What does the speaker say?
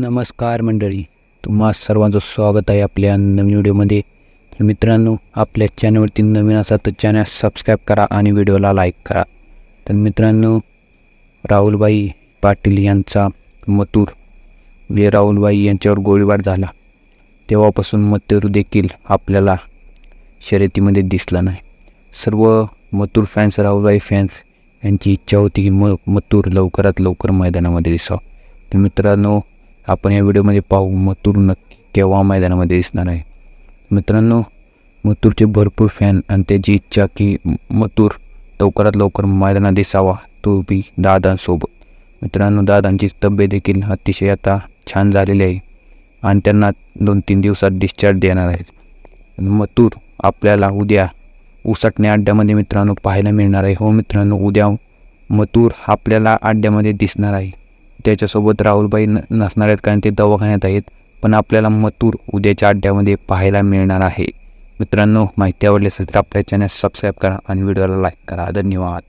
नमस्कार मंडळी. तुम्हा सर्वांचं स्वागत आहे आपल्या नवीन व्हिडिओमध्ये. तर मित्रांनो आपल्या चॅनलवरती नवीन असा तर चॅनल सबस्क्राईब करा आणि व्हिडिओला लाईक करा. तर मित्रांनो राहुलबाई पाटील यांचा मतूर म्हणजे राहुलबाई यांच्यावर गोळीबार झाला. तेव्हापासून मतूर देखील आपल्याला शर्यतीमध्ये दिसला नाही. सर्व मथुर फॅन्स राहुलबाई फॅन्स यांची इच्छा होती की म मतूर लवकरात लवकर मैदानामध्ये दिसावं. तर मित्रांनो आपण या व्हिडिओमध्ये पाहू मथुर नक्की केव्हा मैदानामध्ये दिसणार आहे. मित्रांनो मतूरचे भरपूर फॅन आणि त्याची इच्छा की मतूर लवकरात लवकर मैदानात दिसावा तो बी दादांसोबत. मित्रांनो दादांची तब्येत देखील अतिशय आता छान झालेली आहे आणि त्यांना दोन तीन दिवसात डिस्चार्ज देणार आहेत. मतूर आपल्याला उद्या उसटणे अड्ड्यामध्ये मित्रांनो पाहायला मिळणार आहे. हो मित्रांनो उद्या मतूर आपल्याला अड्ड्यामध्ये दिसणार आहे. त्याच्यासोबत राहुलबाई न नसणार आहेत कारण ते दवाखान्यात आहेत. पण आपल्याला मतूर उद्याच्या अड्ड्यामध्ये पाहायला मिळणार आहे. मित्रांनो माहिती आवडली असेल तर आपल्या चॅनल सबस्क्राईब करा आणि व्हिडिओला लाईक करा. धन्यवाद.